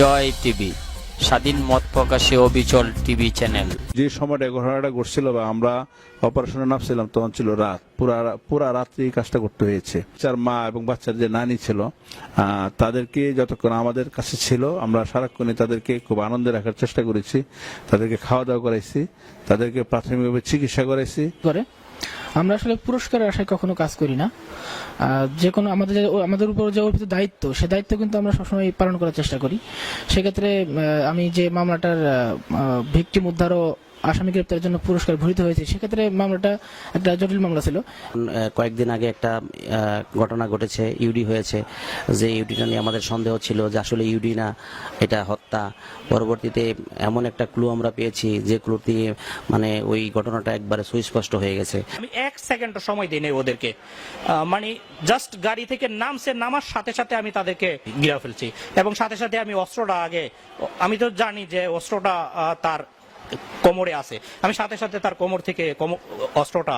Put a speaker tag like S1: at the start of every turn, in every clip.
S1: জয় TV স্বাধীন মত প্রকাশে অবিচল টিভি চ্যানেল।
S2: যে সময়টা ঘটনাটা ঘটছিল বা আমরা অপারেশনে নামছিলাম তখন ছিল রাত। পুরা পুরা রাত্রি এই কাজটা করতে হয়েছে। বাচ্চার মা এবং বাচ্চার যে নানি ছিল তাদেরকে যতক্ষণ আমাদের কাছে ছিল আমরা সারাক্ষণই তাদেরকে খুব আনন্দে রাখার চেষ্টা করেছি। তাদেরকে খাওয়া দাওয়া করাইছি তাদেরকে প্রাথমিকভাবে চিকিৎসা করাইছি।
S3: করে? আমরা আসলে পুরস্কারের আশায় কখনো কাজ করি না। যে কোনো আমাদের আমাদের উপর যে অর্পিত দায়িত্ব, সে দায়িত্ব কিন্তু আমরা সবসময় পালন করার চেষ্টা করি। সেক্ষেত্রে আমি যে মামলাটার ভিক্টিম উদ্ধার ও আসামি গ্রেপ্তারের জন্য পুরস্কার ভূষিত হয়েছে। সেক্ষেত্রে মামলাটা একটা জটিল মামলা ছিল।
S4: কয়েকদিন আগে একটা ঘটনা ঘটেছে ইউডি হয়েছে। যে ইউডিটা নিয়ে আমাদের সন্দেহ ছিল যে আসলে ইউডি না এটা হত্যা। পরবর্তীতে এমন একটা ক্লু আমরা পেয়েছি যে ক্লু দিয়ে মানে ওই ঘটনাটা একবারে সুস্পষ্ট হয়ে গেছে।
S5: আমি এক সেকেন্ড সময় দিই ওদেরকে। মানে জাস্ট গাড়ি থেকে নামছে নামার সাথে সাথে আমি তাদেরকে গিরা ফেলছি। এবং সাথে সাথে আমি অস্ত্রটা আগে আমি তো জানি যে অস্ত্রটা তার কোমরে আছে। আমি সাথে সাথে তার কোমর থেকে অস্ত্রটা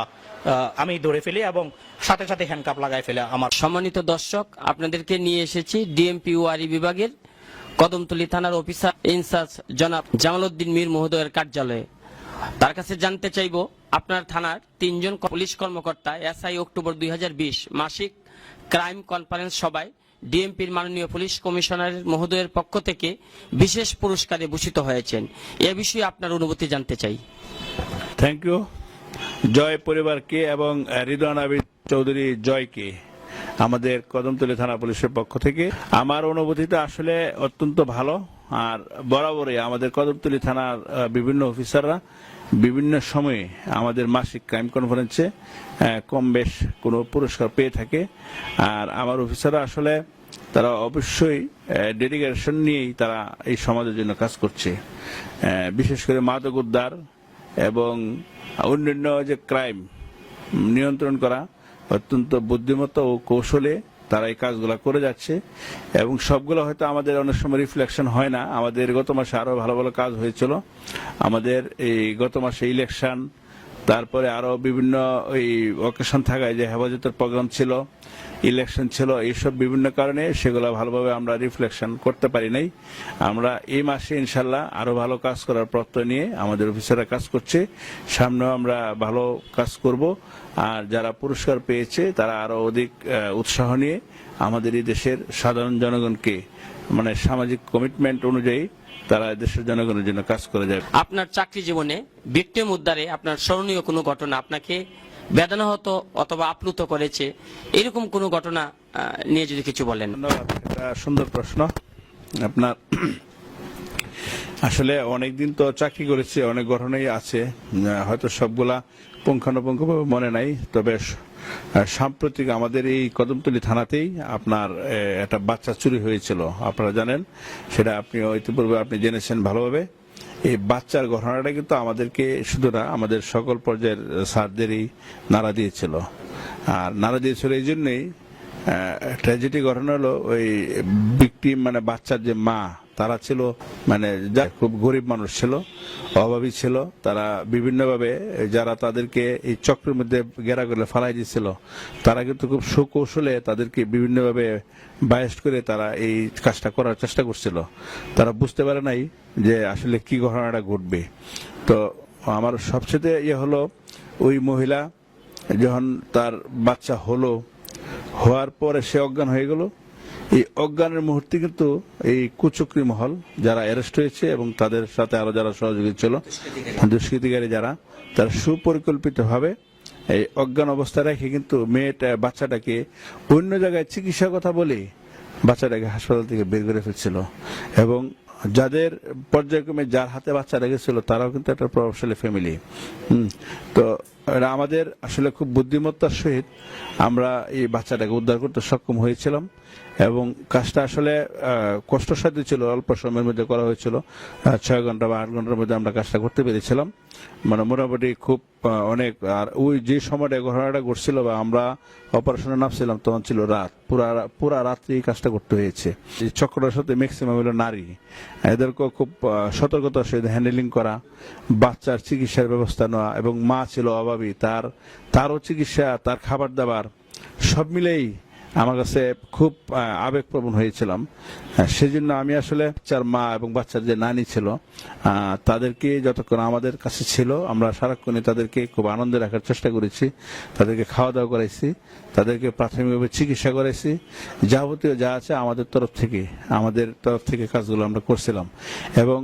S5: আমি ধরে ফেলি এবং সাথে সাথে হ্যান্ডকাপ লাগাই ফেলে আমার।
S1: সম্মানিত দর্শক, আপনাদেরকে নিয়ে এসেছি ডিএমপি ওয়ারি বিভাগের কদমতলী থানার অফিসার ইনচার্জ জনাব জামালউদ্দিন মীর মহোদয়ের কার্যালয়ে। তার কাছে জানতে চাইব, আপনার থানার তিনজন পুলিশ কর্মকর্তা এসআই অক্টোবর দুই হাজার বিশ মাসিক ক্রাইম কনফারেন্স সভায় ডিএমপির মাননীয় পুলিশ কমিশনার মহোদয়ের পক্ষ থেকে বিশেষ পুরস্কারে ভূষিত হয়েছেন। এ বিষয়ে আপনার অনুভূতি জানতে চাই।
S2: থ্যাংক ইউ জয় পরিবারকে এবং রিদওয়ান আবিদ চৌধুরী জয়কে আমাদের কদমতলী থানা পুলিশের পক্ষ থেকে। আমার অনুভূতিটা আসলে অত্যন্ত ভালো, আর বরাবরই আমাদের কদমতলী থানার বিভিন্ন অফিসাররা বিভিন্ন সময়ে আমাদের মাসিক ক্রাইম কনফারেন্সে কম বেশ কোনো পুরস্কার পেয়ে থাকে। আর আমার অফিসাররা আসলে তারা অবশ্যই ডেডিকেশন নিয়েই তারা এই সমাজের জন্য কাজ করছে। বিশেষ করে মাদক উদ্ধার এবং অন্যান্য যে ক্রাইম নিয়ন্ত্রণ করা অত্যন্ত বুদ্ধিমত্তা ও কৌশলে তারা এই কাজগুলো করে যাচ্ছে। এবং সবগুলো হয়তো আমাদের অনেক সময় রিফ্লেকশন হয় না। আমাদের গত মাসে আরও ভালো ভালো কাজ হয়েছিল। আমাদের এই গত মাসে ইলেকশন তারপরে আরও বিভিন্ন ওই অকেশন থাকায় যে হেফাজতের প্রোগ্রাম ছিল ইলেকশন ছিল, এইসব বিভিন্ন কারণে সেগুলো ভালোভাবে আমরা রিফ্লেকশন করতে পারি নাই। আমরা এই মাসে ইনশাল্লাহ আরও ভালো কাজ করার প্রত্যয় নিয়ে আমাদের অফিসাররা কাজ করছে। সামনেও আমরা ভালো কাজ করব। আর যারা পুরস্কার পেয়েছে, তারা আরও অধিক উৎসাহ নিয়ে আমাদের এই দেশের সাধারণ জনগণকে মানে সামাজিক কমিটমেন্ট অনুযায়ী তারা দেশের জনগণের জন্য কাজ করে যাবে।
S1: আপনার চাকরি জীবনে ভিক্টিম উদ্ধারে আপনার স্মরণীয় কোনো ঘটনা, আপনাকে বেদনাহত অথবা আপ্লুত করেছে, এরকম কোনো ঘটনা নিয়ে যদি কিছু বলেন।
S2: সুন্দর প্রশ্ন। আপনার, আসলে অনেকদিন তো চাকরি করেছে, অনেক ঘটনাই আছে হয়তো সবগুলা পুঙ্খানুপুঙ্খভাবে মনে নাই, তবে সাম্প্রতিক আমাদের এই কদমতলী থানাতেই আপনার একটা বাচ্চা চুরি হয়েছিল। আপনারা জানেন, সেটা আপনি ইতিপূর্বে আপনি জেনেছেন ভালোভাবে। এই বাচ্চার ঘটনাটা কিন্তু আমাদেরকে শুধু না, আমাদের সকল পর্যায়ের স্যারদেরই নাড়া দিয়েছিল। আর নাড়া দিয়েছিল এই জন্যেই ট্র্যাজেডি ঘটনা হলো ওই বিক্টিম মানে বাচ্চার যে মা তারা ছিল মানে যা খুব গরিব মানুষ ছিল, অভাবী ছিল, তারা বিভিন্নভাবে যারা তাদেরকে এই চক্রের মধ্যে গেরা করে ফালাই দিচ্ছিল তারা কিন্তু খুব সুকৌশলে তাদেরকে বিভিন্নভাবে বায়াস করে তারা এই কাজটা করার চেষ্টা করছিল। তারা বুঝতে পারে নাই যে আসলে কি ঘটনাটা ঘটবে। তো আমার সবচেয়ে ইয়ে হলো, ওই মহিলা যখন তার বাচ্চা হলো, হওয়ার পরে সে অজ্ঞান হয়ে গেল। এই অজ্ঞানের মুহূর্তে কিন্তু এই কুচক্রি মহল যারা অ্যারেস্ট হয়েছে এবং তাদের সাথে আরও যারা সহযোগী ছিল, দুষ্কৃতিকারী যারা, তারা সুপরিকল্পিতভাবে এই অজ্ঞান অবস্থা রেখে কিন্তু মেয়েটা, বাচ্চাটাকে অন্য জায়গায় চিকিৎসার কথা বলে বাচ্চাটাকে হাসপাতাল থেকে বের করে ফেলছিল। এবং যাদের পর্যায়ক্রমে যার হাতে বাচ্চা রেখেছিল, তারাও কিন্তু একটা প্রভাবশালী ফ্যামিলি তো এটা আমাদের আসলে খুব বুদ্ধিমত্তার সহিত আমরা এই বাচ্চাটাকে উদ্ধার করতে সক্ষম হয়েছিলাম এবং কাজটা আসলে কষ্টসাধ্য ছিল, অল্প সময়ের মধ্যে করা হয়েছিল। ছয় ঘণ্টা বা আট ঘণ্টার মধ্যে আমরা কাজটা করতে পেরেছিলাম। মানে মোটামুটি খুব অনেক, আর ওই যে সময়টা ঘটনাটা ঘটছিল বা আমরা অপারেশনে নামছিলাম, তখন ছিল রাত। পুরা পুরা রাত্রি এই কাজটা করতে হয়েছে। এই চক্রটার সাথে ম্যাক্সিমাম হলো নারী। এদেরকে খুব সতর্কতার সহিত হ্যান্ডেলিং করা, বাচ্চার চিকিৎসার ব্যবস্থা নেওয়া এবং মা ছিল অভাবী। তার, তারও চিকিৎসা, তার খাবার দাবার, সব মিলেই আমার কাছে খুব আবেগপ্রবণ হয়েছিলাম। সেজন্য আমি আসলে বাচ্চার মা এবং বাচ্চার যে নানি ছিল তাদেরকে যতক্ষণ আমাদের কাছে ছিল, আমরা সারাক্ষণে তাদেরকে খুব আনন্দে রাখার চেষ্টা করেছি। তাদেরকে খাওয়া দাওয়া করাইছি, তাদেরকে প্রাথমিকভাবে চিকিৎসা করাইছি। যাবতীয় যা আছে আমাদের তরফ থেকে, আমাদের তরফ থেকে কাজগুলো আমরা করছিলাম। এবং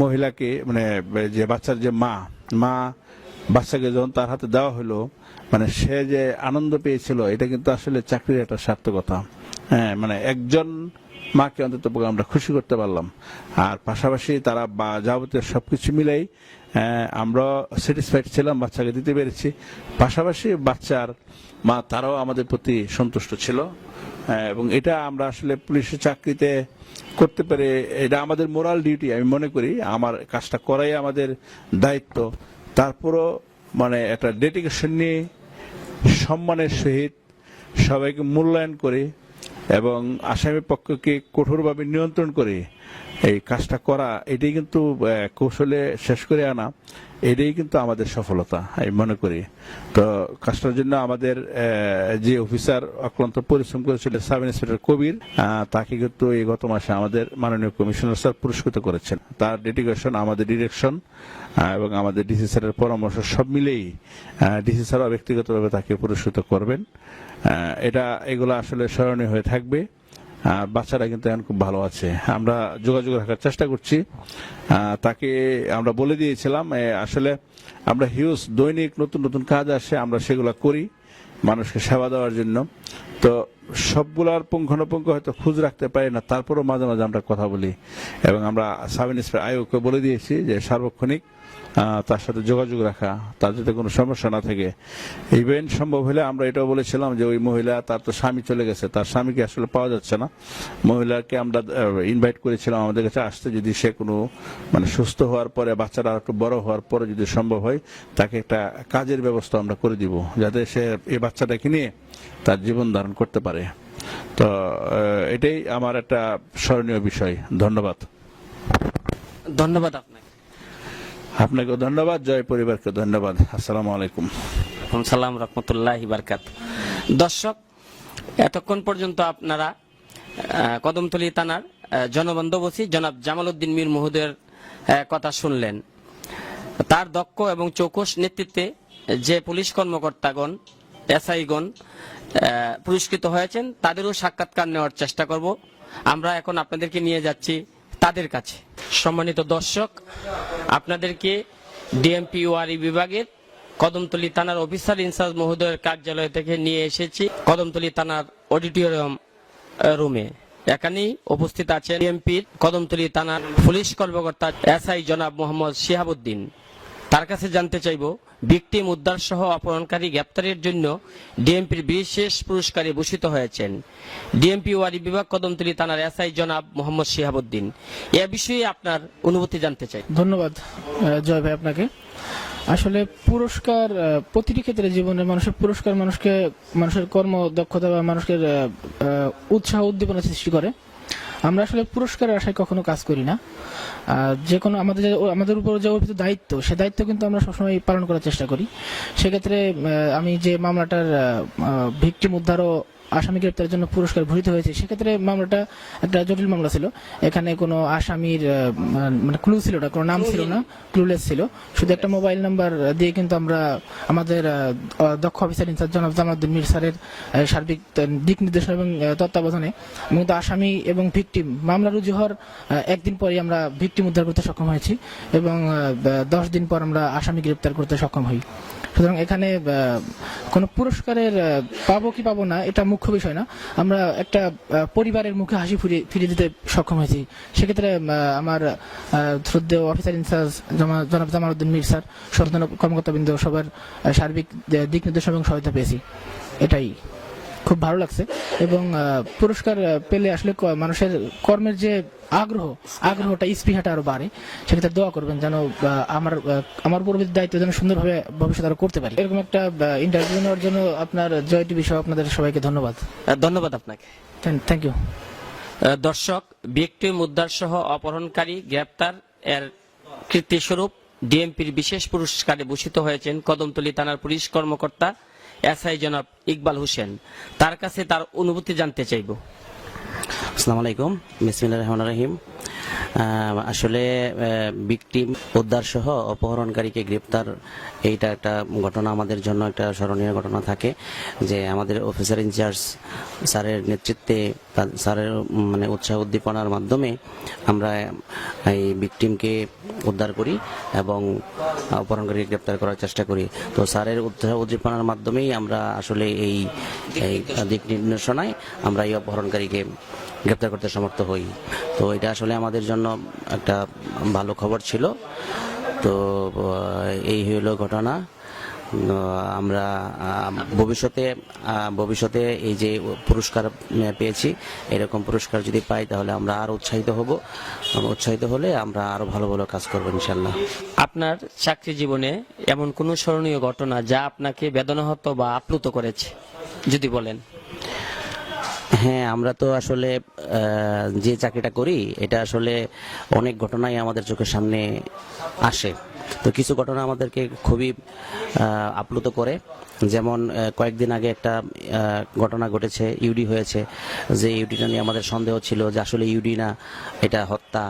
S2: মহিলাকে মানে যে বাচ্চার যে মা মা বাচ্চাকে যখন তার হাতে দেওয়া হলো মানে সে যে আনন্দ পেয়েছিল এটা কিন্তু আসলে চাকরির একটা সার্থকতা। হ্যাঁ মানে একজন মাকে অন্তত আমরা খুশি করতে পারলাম। আর পাশাপাশি তারা বা যাবতীয় সবকিছু মিলেই আহ, আমরা স্যাটিসফাইড ছিলাম বাচ্চাকে দিতে পেরেছি। পাশাপাশি বাচ্চার মা তারাও আমাদের প্রতি সন্তুষ্ট ছিল। হ্যাঁ, এবং এটা আমরা আসলে পুলিশের চাকরিতে করতে পারে এটা আমাদের মোরাল ডিউটি আমি মনে করি। আমার কাজটা করাই আমাদের দায়িত্ব। তারপরও মানে একটা ডেডিকেশন নিয়ে, সম্মানের সহিত সবাইকে মূল্যায়ন করে এবং আসামি পক্ষকে কঠোরভাবে নিয়ন্ত্রণ করে এই কাজটা করা, এটাই কিন্তু কৌশলে শেষ করে আনা, এটাই কিন্তু আমাদের সফলতা, আমি মনে করি। তো কাজটার জন্য আমাদের যে অফিসার অক্লান্ত পরিশ্রম করেছিল সাব ইন্সপেক্টর কবির তাকে কিন্তু এই গত মাসে আমাদের মাননীয় কমিশনার স্যার পুরস্কৃত করেছেন। তার ডেডিকেশন, আমাদের ডিরেকশন এবং আমাদের ডিসি স্যারের পরামর্শ সব মিলেই ডিসি স্যারও ব্যক্তিগতভাবে তাকে পুরস্কৃত করবেন। এটা, এগুলো আসলে স্মরণীয় হয়ে থাকবে। বাচ্চারা কিন্তু এখন খুব ভালো আছে। আমরা যোগাযোগ রাখার চেষ্টা করছি। তাকে আমরা বলে দিয়েছিলাম আসলে আমরা হিউজ দৈনিক নতুন নতুন কাজ আসে, আমরা সেগুলো করি মানুষকে সেবা দেওয়ার জন্য। তো সবগুলার পুঙ্খানুপুঙ্খ হয়তো খুঁজ রাখতে পারি না, তারপরও মাঝে মাঝে আমরা কথা বলি। এবং আমরা সাব ইন্সপেক্টর আয়োগকে বলে দিয়েছি যে সার্বক্ষণিক তার সাথে যোগাযোগ রাখা, তার যাতে কোনো সমস্যা না থাকে। ইভেন সম্ভব হলে আমরা এটাও বলেছিলাম যে ওই মহিলা, তার তো স্বামী চলে গেছে, তার স্বামীকে আসলে পাওয়া যাচ্ছে না। মহিলাকে আমরা ইনভাইট করেছিলাম আমাদের কাছে আসতে, যদি সে কোনো মানে সুস্থ হওয়ার পরে, বাচ্চারা একটু বড় হওয়ার পরে যদি সম্ভব হয়, তাকে একটা কাজের ব্যবস্থা আমরা করে দিব, যাতে সে এই বাচ্চাটাকে নিয়ে তার জীবন ধারণ করতে পারে। তো এটাই আমার একটা স্মরণীয় বিষয়। ধন্যবাদ।
S1: ধন্যবাদ আপনাকে।
S2: আপনাকে ধন্যবাদ জয় পরিবারকে ধন্যবাদ। আসসালামু আলাইকুম।
S1: সালাম রহমতুল্লাহ বারকাত। দর্শক এতক্ষণ পর্যন্ত আপনারা কদমতলী থানার জনবন্দোবসী জনাব জামাল উদ্দিন মীর মহোদয়ের আহ, কথা শুনলেন। তার দক্ষ এবং চৌকস নেতৃত্বে যে পুলিশ কর্মকর্তাগণ এসআইগণ পুরস্কৃত হয়েছেন তাদেরও সাক্ষাৎকার নেওয়ার চেষ্টা করব। আমরা এখন আপনাদেরকে নিয়ে যাচ্ছি তাদের কাছে। সম্মানিত দর্শক, আপনাদেরকে ডিএমপি ওয়ারি বিভাগের কদমতলী থানার অফিসার ইনচার্জ মহোদয়ের কার্যালয় থেকে নিয়ে এসেছি কদমতলী থানার অডিটোরিয়াম রুমে। এখানেই উপস্থিত আছেন ডিএমপির কদমতলী থানার পুলিশ কর্মকর্তা এসআই জনাব মোহাম্মদ শিহাবুদ্দিন। তার কাছে জানতে চাইব ভিকটিম উদ্ধার সহ অপহরণকারী গ্রেপ্তারের জন্য ডিএমপির বিশেষ পুরস্কারে ভূষিত হয়েছেন। ডিএমপি ওয়ারি বিভাগ কদমতলী থানার এসআই জনাব মোহাম্মদ শিহাবুদ্দিন। এ বিষয়ে আপনার অনুভূতি জানতে চাই।
S3: ধন্যবাদ জয় ভাই আপনাকে। আসলে পুরস্কার প্রতিটি ক্ষেত্রে জীবনে মানুষের পুরস্কার মানুষকে, মানুষের কর্ম দক্ষতা বা মানুষের উৎসাহ উদ্দীপনা সৃষ্টি করে। আমরা আসলে পুরস্কারের আশায় কখনো কাজ করি না। যে কোনো আমাদের আমাদের উপর যে অর্পিত দায়িত্ব, সে দায়িত্ব কিন্তু আমরা সবসময় পালন করার চেষ্টা করি। সেক্ষেত্রে আমি যে মামলাটার ভিকটিম উদ্ধার ও আসামি গ্রেপ্তারের জন্য পুরস্কার ভূষিত হয়েছে। সেক্ষেত্রে মামলাটা একটা জটিল মামলা ছিল। এখানে কোনো আসামির মানে ক্লু ছিল না কোনো নাম ছিল না ক্লুলেস ছিল। শুধু একটা মোবাইল নাম্বার দিয়ে কিন্তু আমরা আমাদের দক্ষ অফিসার ইনচার্জ জনাব জামাউদ্দিন মির স্যারের সার্বিক দিক নির্দেশনা এবং তত্ত্বাবধানে এবং তো আসামি এবং ভিকটিম মামলা রুজু হওয়ার একদিন পরে আমরা ভিকটিম উদ্ধার করতে সক্ষম হয়েছি এবং দশ দিন পর আমরা আসামি গ্রেপ্তার করতে সক্ষম হই। সুতরাং এখানে কোন পুরস্কারের পাবো কি পাবো না, এটা মুখ্য বিষয় না। আমরা একটা পরিবারের মুখে হাসি ফিরিয়ে ফিরিয়ে দিতে সক্ষম হয়েছি। সেক্ষেত্রে আমার শ্রদ্ধেয় অফিসার ইনচার্জ জনাব জামালউদ্দিন মির স্যার, সচেতন কর্মকর্তাবৃন্দ, সবার সার্বিক দিক নির্দেশনা এবং সহায়তা পেয়েছি। এটাই। খুব ভালো লাগছে এবং পুরস্কার পেলে আসলে মানুষের কর্মের যে আগ্রহ আগ্রহটা স্পৃহাটা আরও বাড়ে সেক্ষেত্রে দোয়া করবেন যেন আমার আমার পরবর্তী দায়িত্ব যেন সুন্দরভাবে ভবিষ্যতে আরও করতে পারি। এরকম একটা ইন্টারভিউ নেওয়ার জন্য আপনার জয় টিভি সহ আপনাদের সবাইকে ধন্যবাদ।
S1: ধন্যবাদ আপনাকে।
S3: থ্যাংক ইউ
S1: দর্শক ভিকটিম উদ্ধার সহ অপহরণকারী গ্রেপ্তার এর কীর্তিস্বরূপ ডিএমপির বিশেষ পুরস্কারে ভূষিত হয়েছেন কদমতলী থানার পুলিশ কর্মকর্তা এসআই জনাব ইকবাল হোসেন, তার কাছে তার অনুভূতি জানতে চাইব।
S4: আসসালামু আলাইকুম। বিসমিল্লাহির রহমানির রহিম। আসলে বিকটিম উদ্ধার সহ অপহরণকারীকে গ্রেপ্তার, এইটা একটা ঘটনা আমাদের জন্য একটা স্মরণীয় ঘটনা থাকে, যে আমাদের অফিসার ইনচার্জ স্যারের নেতৃত্বে স্যারের মানে উৎসাহ উদ্দীপনার মাধ্যমে আমরা এই বিকটিমকে উদ্ধার করি এবং অপহরণকারীকে গ্রেপ্তার করার চেষ্টা করি। তো স্যারের উৎসাহ উদ্দীপনার মাধ্যমেই আমরা আসলে এই দিক নির্দেশনায় আমরা এই অপহরণকারীকে গ্রেপ্তার করতে সমর্থ হই। তো এটা আসলে আমাদের জন্য একটা ভালো খবর ছিল। তো এই হলো ঘটনা। আমরা ভবিষ্যতে ভবিষ্যতে এই যে পুরস্কার পেয়েছি, এরকম পুরস্কার যদি পাই তাহলে আমরা আরও উৎসাহিত হব। উৎসাহিত হলে আমরা আরও ভালো ভালো কাজ করব ইনশাল্লাহ
S1: আপনার চাকরি জীবনে এমন কোন স্মরণীয় ঘটনা যা আপনাকে বেদনাহত বা আপ্লুত করেছে? যদি বলেন।
S4: হ্যাঁ আমরা তো আসলে যে চাকরিটা করি, এটা আসলে অনেক ঘটনাই আমাদের চোখের সামনে আসে। তো কিছু ঘটনা আমাদেরকে খুবই আপ্লুত করে। যেমন কয়েকদিন আগে একটা ঘটনা ঘটেছে ইউডি হয়েছে, যে ইউডিটা নিয়ে আমাদের সন্দেহ ছিল যে আসলে ইউডি না, এটা হত্যা।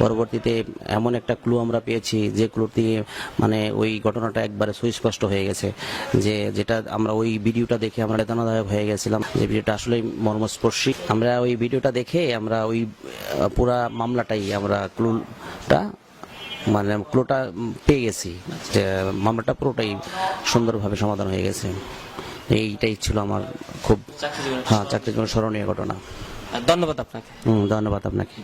S4: পরবর্তীতে এমন একটা ক্লু আমরা পেয়েছি, যে ক্লু দিয়ে মানে ওই ঘটনাটা একবারে সুস্পষ্ট হয়ে গেছে, যে যেটা আমরা ওই ভিডিওটা দেখে আমরা বেদনাদায়ক হয়ে গেছিলাম, যে ভিডিওটা আসলে মর্মস্পর্শী। আমরা ওই ভিডিওটা দেখে আমরা ওই পুরা মামলাটাই, আমরা ক্লুটা মানে ক্লুটা পেয়ে গেছি। যে মামলাটা পুরোটাই সুন্দরভাবে সমাধান হয়ে গেছে। এইটাই ছিল আমার খুব হ্যাঁ চাকরির জন্য স্মরণীয় ঘটনা।
S1: ধন্যবাদ আপনাকে।
S4: ধন্যবাদ আপনাকে।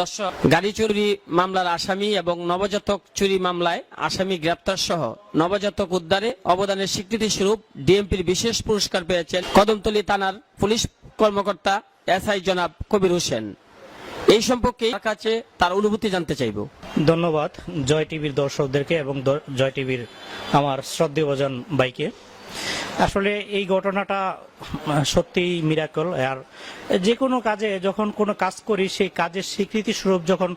S1: দর্শক গাড়ি চুরি মামলার আসামি এবং নবজাতক চুরি মামলায় আসামি গ্রেপ্তার সহ নবজাতক উদ্ধারে অবদানের স্বীকৃতি স্বরূপ ডিএমপির বিশেষ পুরস্কার পেয়েছেন কদমতলী থানার পুলিশ কর্মকর্তা এসআই জনাব কবির হোসেন। এই সম্পর্কে কাছে তার অনুভূতি জানতে চাইব?
S5: ধন্যবাদ জয় টিভির দর্শকদেরকে এবং জয় টিভির আমার শ্রদ্ধেয়জন বাইকে আসলে এই ঘটনাটা সত্যি মিরাকল আর যে কোনো কাজে যখন কোনো কাজ করি, সেই কাজের স্বীকৃতি স্বরূপ যখন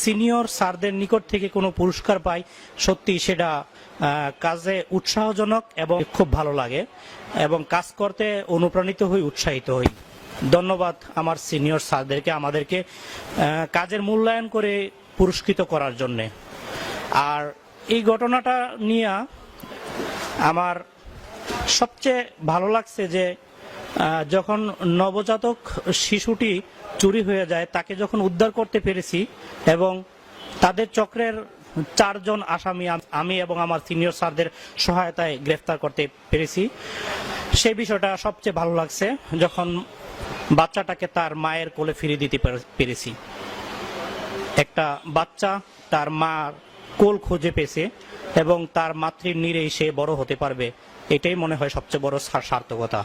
S5: সিনিয়র স্যারদের নিকট থেকে কোনো পুরস্কার পাই সত্যি সেটা কাজে উৎসাহজনক এবং খুব ভালো লাগে এবং কাজ করতে অনুপ্রাণিত হই, উৎসাহিত হই। ধন্যবাদ আমার সিনিয়র স্যারদেরকে, আমাদেরকে কাজের মূল্যায়ন করে পুরস্কৃত করার জন্যে। আর এই ঘটনাটা নিয়ে আমার সবচেয়ে ভালো লাগছে যে যখন নবজাতক শিশুটি চুরি হয়ে যায়, তাকে যখন উদ্ধার করতে পেরেছি এবং তাদের চক্রের চারজন আসামি আম- এবং আমার সিনিয়র স্যারদের সহায়তায় গ্রেফতার করতে পেরেছি। সেই বিষয়টা সবচেয়ে ভালো লাগছে যখন বাচ্চাটাকে তার মায়ের কোলে ফিরিয়ে দিতে পেরেছি। একটা বাচ্চা তার মার কোল খুঁজে পেয়েছে এবং তার মাতৃর নিরেই সে বড় হতে পারবে, এটাই মনে হয় সবচেয়ে বড় সার্থকতা।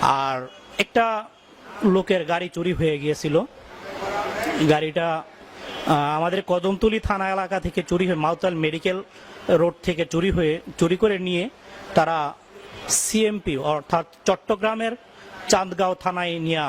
S5: আর একটা লোকের গাড়ি চুরি হয়ে গিয়েছিল। গাড়িটা আমাদের কদমতলি থানা এলাকা থেকে চুরি হয়ে মাউতাল মেডিকেল রোড থেকে চুরি হয়ে, চুরি করে নিয়ে তারা সিএমপি অর্থাৎ চট্টগ্রামের চাঁদগাঁও থানায় নিয়ে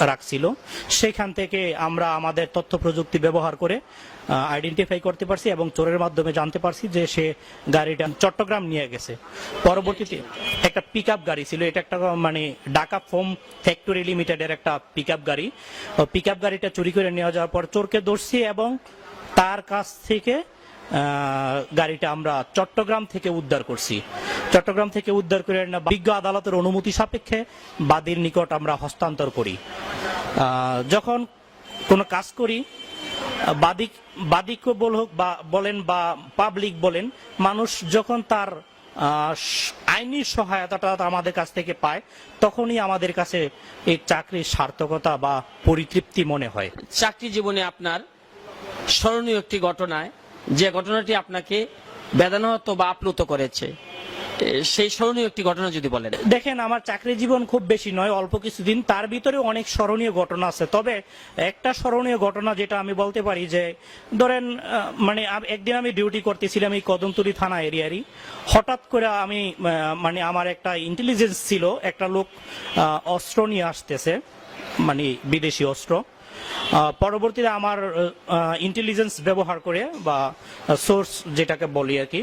S5: রাখছিল। সেখান থেকে আমরা আমাদের তথ্য প্রযুক্তি ব্যবহার করে আইডেন্টিফাই করতে পারছি এবং চোরের মাধ্যমে জানতে পারছি যে সে গাড়িটা চট্টগ্রাম নিয়ে গেছে। পরবর্তীতে একটা পিক গাড়ি ছিল, এটা একটা মানে ঢাকা ফোম ফ্যাক্টরি লিমিটেডের একটা পিক গাড়ি। পিক গাড়িটা চুরি করে নিয়ে যাওয়ার পর চোরকে ধরছি এবং তার কাছ থেকে গাড়িটা আমরা চট্টগ্রাম থেকে উদ্ধার করছি। চট্টগ্রাম থেকে উদ্ধার করে বিজ্ঞ আদালতের অনুমতি সাপেক্ষে বাদীর নিকট আমরা হস্তান্তর করি। যখন কোনো কাজ করি বাদিক বাদিকও বল হোক বা বলেন বা পাবলিক বলেন, মানুষ যখন তার আইনি সহায়তাটা আমাদের কাছ থেকে পায়, তখনই আমাদের কাছে এই চাকরির সার্থকতা বা পরিতৃপ্তি মনে হয়।
S1: চাকরি জীবনে আপনার স্মরণীয় একটি ঘটনায় যে ঘটনাটি আপনাকে বেদনাহত বা আপ্লুত করেছে সেই স্মরণীয় একটি ঘটনা যদি বলেন।
S5: দেখেন, আমার চাকরি জীবন খুব বেশি নয়, অল্প কিছুদিন। তার ভিতরে অনেক স্মরণীয় ঘটনা আছে। তবে একটা স্মরণীয় ঘটনা যেটা আমি বলতে পারি যে, ধরেন মানে একদিন আমি ডিউটি করতেছিলাম এই কদমতলি থানা এরিয়ারই। হঠাৎ করে আমি মানে আমার একটা ইন্টেলিজেন্স ছিল, একটা লোক অস্ত্র নিয়ে আসতেছে মানে বিদেশি অস্ত্র। পরবর্তীতে আমার ইন্টেলিজেন্স ব্যবহার করে বা সোর্স যেটাকে বলি আর কি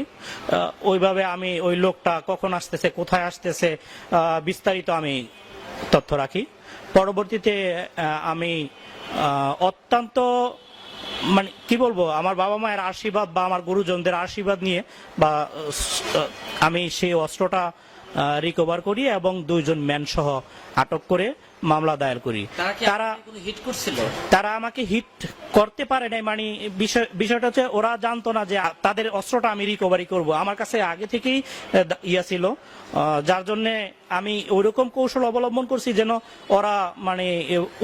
S5: ওইভাবে আমি ওই লোকটা কখন আসতেছে, কোথায় আসতেছে বিস্তারিত আমি তথ্য রাখি। পরবর্তীতে আমি অত্যন্ত মানে কি বলব, আমার বাবা মায়ের আশীর্বাদ বা আমার গুরুজনদের আশীর্বাদ নিয়ে বা আমি সেই অস্ত্রটা রিকভার করি এবং দুইজন ম্যান সহ আটক করে মামলা দায়ের করি।
S1: তারা হিট করছিল?
S5: তারা আমাকে হিট করতে পারে নাই মানে বিষয় বিষয়টা হচ্ছে ওরা জানতো না যে তাদের অস্ত্রটা আমি রিকভারি করব। আমার কাছে আগে থেকেই ইয়া ছিল। যার জন্য আমি ওইরকম কৌশল অবলম্বন করছি যেন ওরা মানে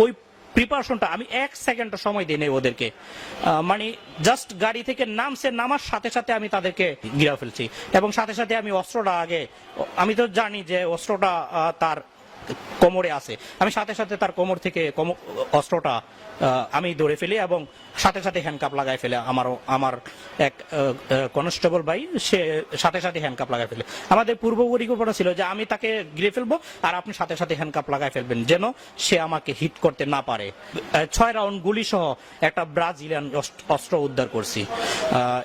S5: ওই প্রিপারেশনটা আমি এক সেকেন্ড সময় দিই নেই ওদেরকে। মানে জাস্ট গাড়ি থেকে নামছে, নামার সাথে সাথে আমি তাদেরকে গিরা ফেলছি। এবং সাথে সাথে আমি অস্ত্রটা আগে, আমি তো জানি যে অস্ত্রটা তার কোমরে আছে। আমি সাথে সাথে তার কোমর থেকে অস্ত্রটা আমি ধরে ফেলি এবং সাথে সাথে হ্যান্ডকাপ লাগাই ফেলে আমারও, আমার এক কনস্টেবল ভাই, সে সাথে সাথে হ্যান্ডকাপ লাগাই ফেলে। আমাদের পূর্ব পরিকল্পনা ছিল যে আমি তাকে ঘিরে ফেলব আর আপনি সাথে সাথে হ্যান্ডকাপ লাগাই ফেলবেন যেন সে আমাকে হিট করতে না পারে। ছয় রাউন্ড গুলি সহ একটা ব্রাজিলিয়ান অস্ত্র উদ্ধার করছি।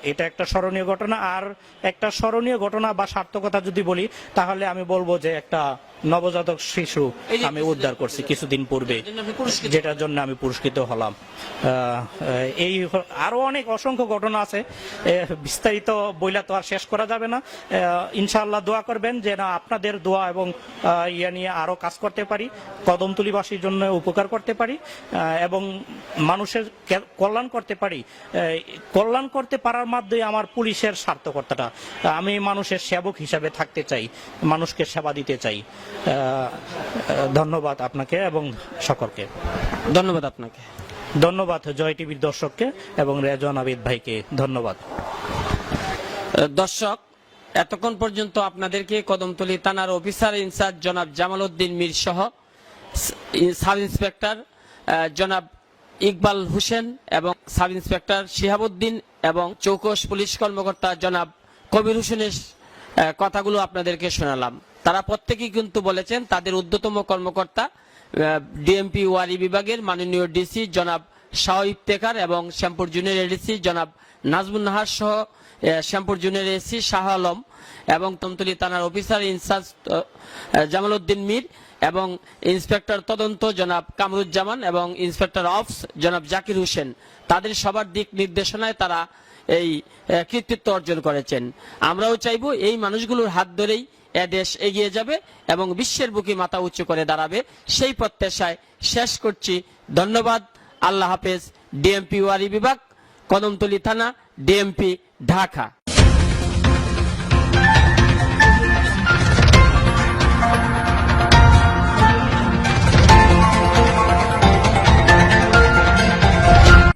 S5: এটা একটা স্মরণীয় ঘটনা। আর একটা স্মরণীয় ঘটনা বা সার্থকতা যদি বলি, তাহলে আমি বলব যে একটা নবজাতক শিশু আমি উদ্ধার করছি কিছুদিন পূর্বে। যেটার জন্য আমি পুরস্কৃত হলাম। এই আরও অনেক অসংখ্য ঘটনা আছে। বিস্তারিত বইলা তো আর শেষ করা যাবে না। ইনশাআল্লাহ দোয়া করবেন যে না আপনাদের দোয়া এবং ইয়া নিয়ে আরও কাজ করতে পারি কদমতলিবাসীর জন্য উপকার করতে পারি এবং মানুষের কল্যাণ করতে পারি। কল্যাণ করতে পারার মাধ্যমে আমার পুলিশের সার্থকতাটা আমি মানুষের সেবক হিসাবে থাকতে চাই মানুষকে সেবা দিতে চাই। ধন্যবাদ আপনাকে এবং সকলকে।
S1: ধন্যবাদ আপনাকে।
S5: ধন্যবাদ জয় টিভির দর্শককে এবং রেজন আবিদ ভাইকে। ধন্যবাদ।
S1: দর্শক এতক্ষণ পর্যন্ত আপনাদেরকে কদমতলী থানার অফিসার ইনচার্জ জনাব জামাল উদ্দিন মীর সহ সাব ইন্সপেক্টর জনাব ইকবাল হোসেন এবং সাব ইন্সপেক্টর শিহাবুদ্দিন এবং চৌকস পুলিশ কর্মকর্তা জনাব কবির হোসেনের কথাগুলো আপনাদেরকে শোনালাম। তারা প্রত্যেকেই কিন্তু বলেছেন তাদের ঊর্ধ্বতম কর্মকর্তা ডিএমপি ওয়ারি বিভাগের মাননীয় ডিসি জনাব শাহ ইফতেখার এবং শ্যামপুর জুনিয়র এডিসি জনাব নাজমুন নাহার সহ শ্যামপুর জুনিয়র এসি শাহ আলম এবং তমতলি থানার officer in charge Jamal Uddin Mir এবং ইন্সপেক্টর তদন্ত জনাব কামরুজ্জামান এবং ইন্সপেক্টর অফস জনাব জাকির হোসেন। তাদের সবার দিক নির্দেশনায় তারা এই কৃতিত্ব অর্জন করেছেন। আমরাও চাইব এই মানুষগুলোর হাত ধরেই এদেশ দেশ এগিয়ে যাবে এবং বিশ্বের বুকে মাথা উঁচু করে দাঁড়াবে। সেই প্রত্যাশায় শেষ করছি। ধন্যবাদ। আল্লাহ হাফেজ। ডিএমপি ওয়ারি বিভাগ, কদমতলী থানা, ডিএমপি ঢাকা।